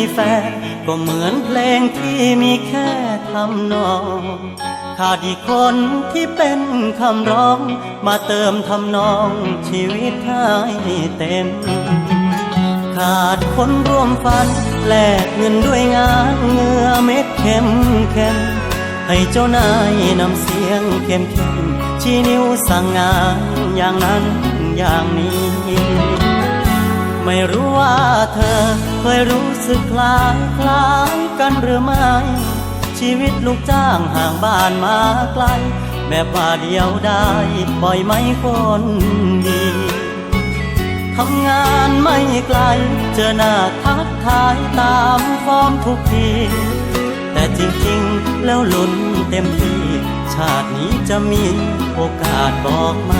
มีแฟน ก็เหมือนเพลงที่มีแค่ทำนองขาดอีกคนที่เป็นคำร้อง มาเติมทำนองชีวิตให้เต็ม ขาดคนร่วมฝัน แลกเงินด้วยงานเงื่อเม็ดเข็มเข็มให้เจ้านายนำเสียงเข้มเข้มชี้นิ้วสั่งงานอย่างนั้นอย่างนี้ ไม่รู้ว่าเธอ เคยรู้สึกคล้ายคล้ายกันหรือไม่ ชีวิตลูกจ้างห่างบ้านมาไกล แบบว่าเดียวได้ปล่อยไหมคนดีทำงานไม่ไกล เจอหน้าทักทายตามฟอร์มทุกที แต่จริงๆ แล้วลุ้นเต็มที่ ชาตินี้จะมีโอกาสบอกไหม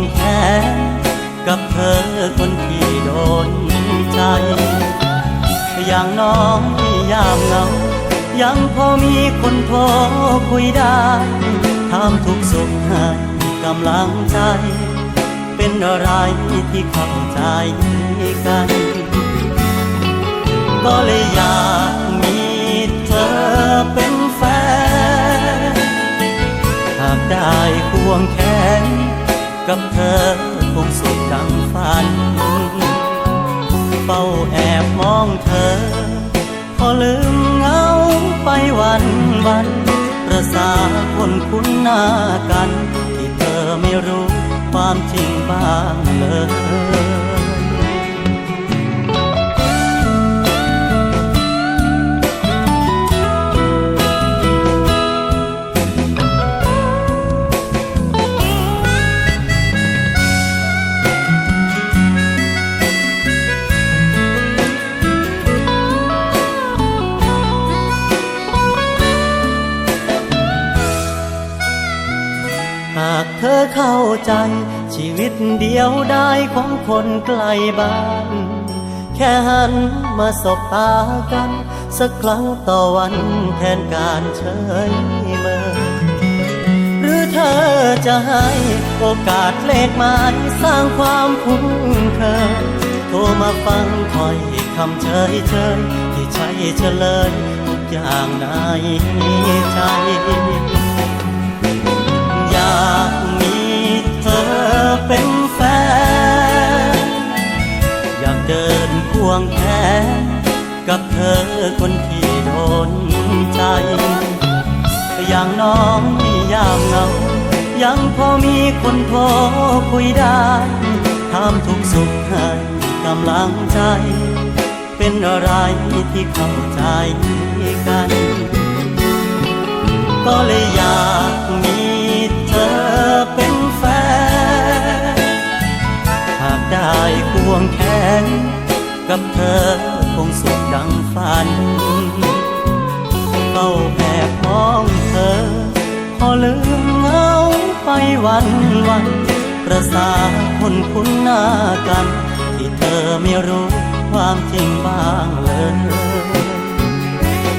งแขนกับเธอคนที่โดนใจ อย่างน้องยามเงา ยังพอมีคนโทรคุยได้ถามทุกสุขให้กำลังใจ เป็นอะไรที่เข้าใจกัน ก็เลยอยากมีเธอเป็นแฟนหากได้ควงแขน กับเธอคงสุขดังฝัน เฝ้าแอบมองเธอ พอลืมเงาไปวันวันประสาคนคุ้นหน้ากัน ที่เธอไม่รู้ความจริงบ้างเลย เธอเข้าใจ ชีวิตเดียวได้ของคนไกลบ้าน แค่หันมาสบตากัน สักครั้งต่อวันแทนการเฉยเมอหรือเธอจะให้โอกาสเลขหมายสร้างความคุ้นเคยโทรมาฟังคอยคำเฉยเฉยที่ใช่เฉลยทุกอย่างในใจ วงแขนกับเธอคนที่โดนใจ อย่างน้องที่ยามเงา ยังพอมีคนโทรคุยได้ถามทุกสุขให้กำลังใจ เป็นอะไรที่เข้าใจกัน ก็เลยอยากมี กับเธอคงสุขดังฝันเฝ้าแอบมองเธอ พอลืมเงาไปวันวัน ประสาคนคุ้นหน้ากัน ที่เธอไม่รู้ความจริงบ้างเลย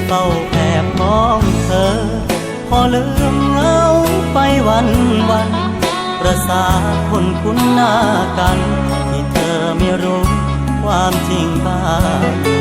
เฝ้าแอบมองเธอ พอลืมเงาไปวันวัน ประสาคนคุ้นหน้ากัน ที่เธ